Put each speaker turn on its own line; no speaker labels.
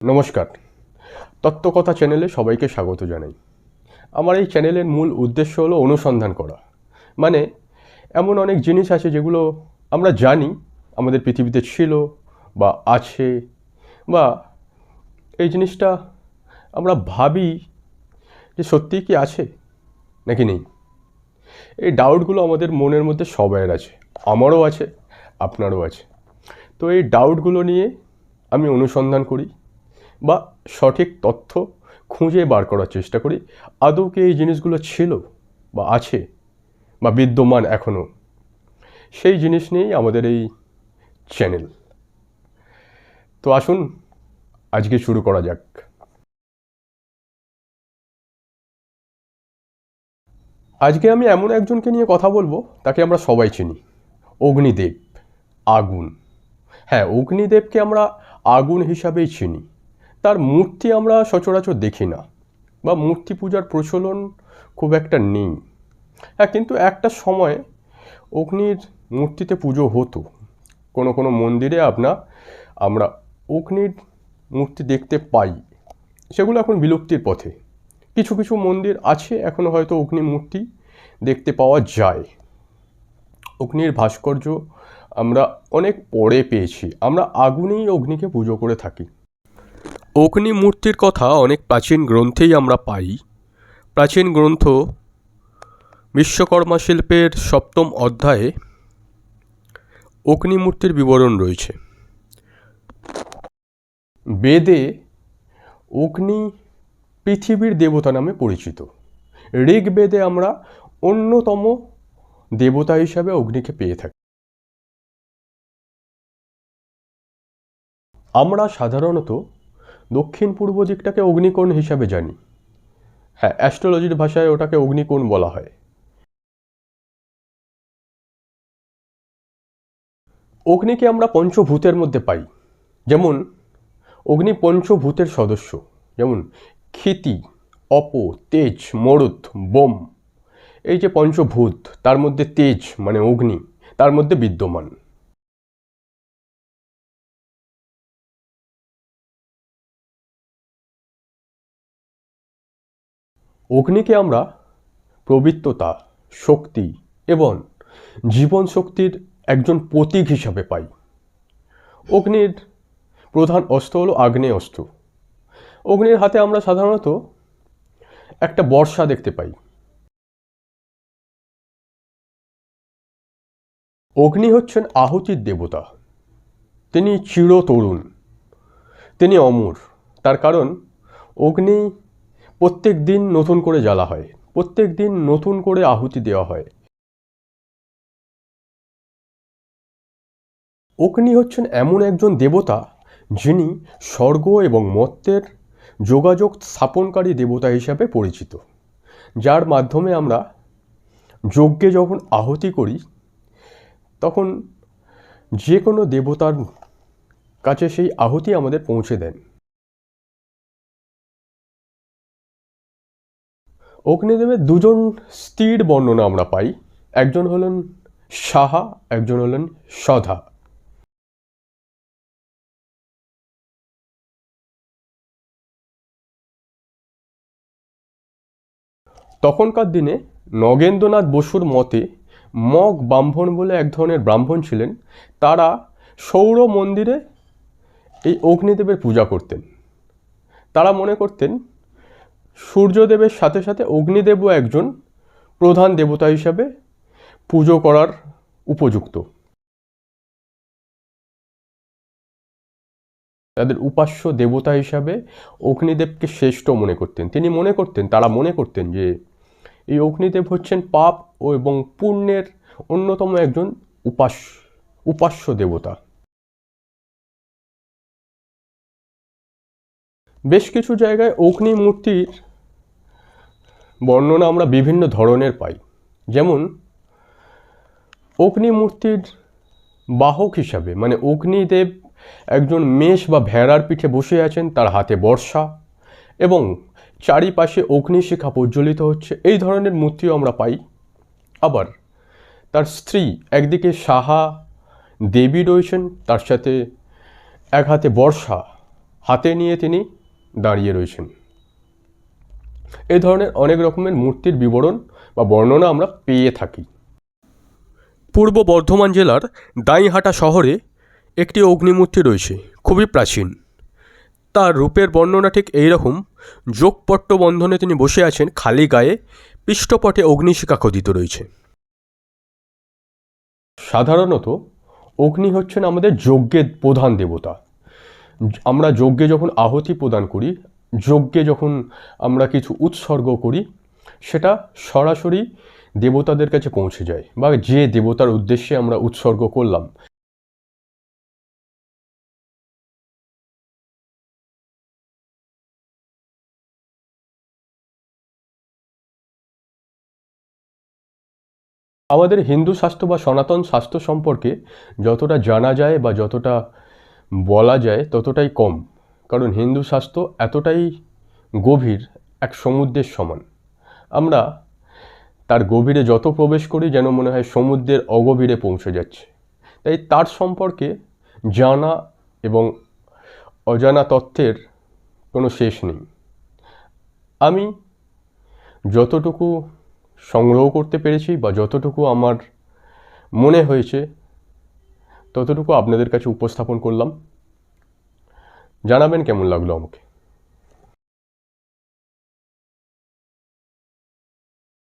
নমস্কার। তত্ত্বকথা চ্যানেলে সবাইকে স্বাগত জানাই। আমার এই চ্যানেলের মূল উদ্দেশ্য হলো অনুসন্ধান করা। মানে এমন অনেক জিনিস আছে যেগুলো আমরা জানি, আমাদের পৃথিবীতে ছিল বা আছে বা এই জিনিসটা আমরা ভাবি যে সত্যিই কি আছে নাকি নেই। এই ডাউটগুলো আমাদের মনের মধ্যে সবাইয়ের আছে, আমারও আছে, আপনারও আছে। তো এই ডাউটগুলো নিয়ে আমি অনুসন্ধান করি। বা সঠিক তথ্য খুঁজে বার করার চেষ্টা করি। আদৌ কি এই জিনিসগুলো ছিল বা আছে বা বিদ্যমান এখনও সেই জিনিস নিয়েই আমাদের এই চ্যানেল। তো আসুন, আজকে শুরু করা যাক। আজকে আমি এমন একজনকে নিয়ে কথা বলব, তাকে আমরা সবাই চিনি। অগ্নিদেব, আগুন। হ্যাঁ অগ্নিদেবকে আমরা আগুন হিসাবেই চিনি। তার মূর্তি আমরা সচরাচর দেখি না বা মূর্তি পূজার প্রচলন খুব একটা নেই। হ্যাঁ কিন্তু একটা সময় অগ্নির মূর্তিতে পুজো হতো। কোনো কোনো মন্দিরে আপনার আমরা অগ্নির মূর্তি দেখতে পাই। সেগুলো এখন বিলুপ্তির পথে। কিছু কিছু মন্দির আছে এখনও হয়তো অগ্নি মূর্তি দেখতে পাওয়া যায়। অগ্নির ভাস্কর্য আমরা অনেক পরে পেয়েছি। আমরা আগুনেই অগ্নিকে পুজো করে থাকি। অগ্নি মূর্তির কথা অনেক প্রাচীন গ্রন্থেই আমরা পাই। প্রাচীন গ্রন্থ বিশ্বকর্মা শিল্পের সপ্তম অধ্যায়ে অগ্নিমূর্তির বিবরণ রয়েছে। বেদে অগ্নি পৃথিবীর দেবতা নামে পরিচিত। ঋগ্বেদে আমরা অন্যতম দেবতা হিসাবে অগ্নিকে পেয়ে থাকি। আমরা সাধারণত দক্ষিণ পূর্ব দিকটাকে অগ্নিকোণ হিসাবে জানি। হ্যাঁ অ্যাস্ট্রোলজির ভাষায় ওটাকে অগ্নিকোণ বলা হয়। অগ্নিকে আমরা পঞ্চভূতের মধ্যে পাই। যেমন, অগ্নি পঞ্চভূতের সদস্য। যেমন, ক্ষিতি, অপ, তেজ মরুত বোম। এই যে পঞ্চভূত, তার মধ্যে তেজ মানে অগ্নি, তার মধ্যে বিদ্যমান। অগ্নিকে আমরা পবিত্রতা শক্তি এবং জীবন শক্তির একজন প্রতীক হিসাবে পাই। অগ্নির প্রধান অস্ত্র হলো আগ্নেয় অস্ত্র অগ্নির হাতে আমরা সাধারণত একটা বর্ষা দেখতে পাই। অগ্নি হচ্ছেন আহুতির দেবতা। তিনি চিরতরুণ। তিনি অমর। তার কারণ, অগ্নি প্রত্যেক দিন নতুন করে জ্বালা হয়। প্রত্যেক দিন নতুন করে আহুতি দেওয়া হয়। অগ্নি হচ্ছেন এমন একজন দেবতা যিনি স্বর্গ এবং মর্তের যোগাযোগ স্থাপনকারী দেবতা হিসাবে পরিচিত। যার মাধ্যমে আমরা যজ্ঞে যখন আহুতি করি, তখন যে কোনো দেবতার কাছে সেই আহুতি আমাদের পৌঁছে দেন। অগ্নিদেবের দুজন স্ত্রীর বর্ণনা আমরা পাই। একজন হলেন সাহা, একজন হলেন সধা। তখনকার দিনে নগেন্দ্রনাথ বসুর মতে মগ ব্রাহ্মণ বলে এক ধরনের ব্রাহ্মণ ছিলেন। তারা সৌর মন্দিরে এই অগ্নিদেবের পূজা করতেন। তারা মনে করতেন সূর্যদেবের সাথে সাথে অগ্নিদেবও একজন প্রধান দেবতা হিসাবে পুজো করার উপযুক্ত। তাদের উপাস্য দেবতা হিসাবে অগ্নিদেবকে শ্রেষ্ঠ মনে করতেন। তিনি মনে করতেন, তারা মনে করতেন যে এই অগ্নিদেব হচ্ছেন পাপ ও এবং পুণ্যের অন্যতম একজন উপাস উপাস্য দেবতা। বেশ কিছু জায়গায় অগ্নি মূর্তির বর্ণনা আমরা বিভিন্ন ধরনের পাই। যেমন অগ্নি মূর্তির বাহক হিসাবে মানে অগ্নিদেব একজন মেষ বা ভেড়ার পিঠে বসে আছেন, তার হাতে বর্ষা এবং চারিপাশে অগ্নিশিখা প্রজ্বলিত হচ্ছে। এই ধরনের মূর্তিও আমরা পাই। আবার তার স্ত্রী একদিকে সাহা দেবী রয়েছেন, তার সাথে এক হাতে বর্ষা হাতে নিয়ে তিনি দাঁড়িয়ে রয়েছেন। এই ধরনের অনেক রকমের মূর্তির বিবরণ বা বর্ণনা আমরা পেয়ে থাকি। পূর্ব বর্ধমান জেলার দাঁইহাটা শহরে একটি অগ্নিমূর্তি রয়েছে, খুবই প্রাচীন। তার রূপের বর্ণনা ঠিক এইরকম যোগপট্ট বন্ধনে তিনি বসে আছেন খালি গায়ে, পৃষ্ঠপটে অগ্নিশিখা খোদিত রয়েছে। সাধারণত অগ্নি হচ্ছেন আমাদের যজ্ঞের প্রধান দেবতা। আমরা যজ্ঞে যখন আহুতি প্রদান করি যজ্ঞে যখন আমরা কিছু উৎসর্গ করি, সেটা সরাসরি দেবতাদের কাছে পৌঁছে যায় বা যে দেবতার উদ্দেশ্যে আমরা উৎসর্গ করলাম। আমাদের হিন্দু স্বাস্থ্য বা সনাতন স্বাস্থ্য সম্পর্কে যতটা জানা যায় বা যতটা বলা যায় ততটাই কম। কারণ হিন্দু শাস্ত্র এতটাই গভীর, এক সমুদ্রের সমান। আমরা তার গভীরে যত প্রবেশ করি যেন মনে হয় সমুদ্রের অগভীরে পৌঁছে যাচ্ছে। তাই তার সম্পর্কে জানা এবং অজানা তথ্যের কোনো শেষ নেই। আমি যতটুকু সংগ্রহ করতে পেরেছি বা যতটুকু আমার মনে হয়েছে, ততটুকু আপনাদের কাছে উপস্থাপন করলাম। জানাবেন কেমন লাগল আমাকে?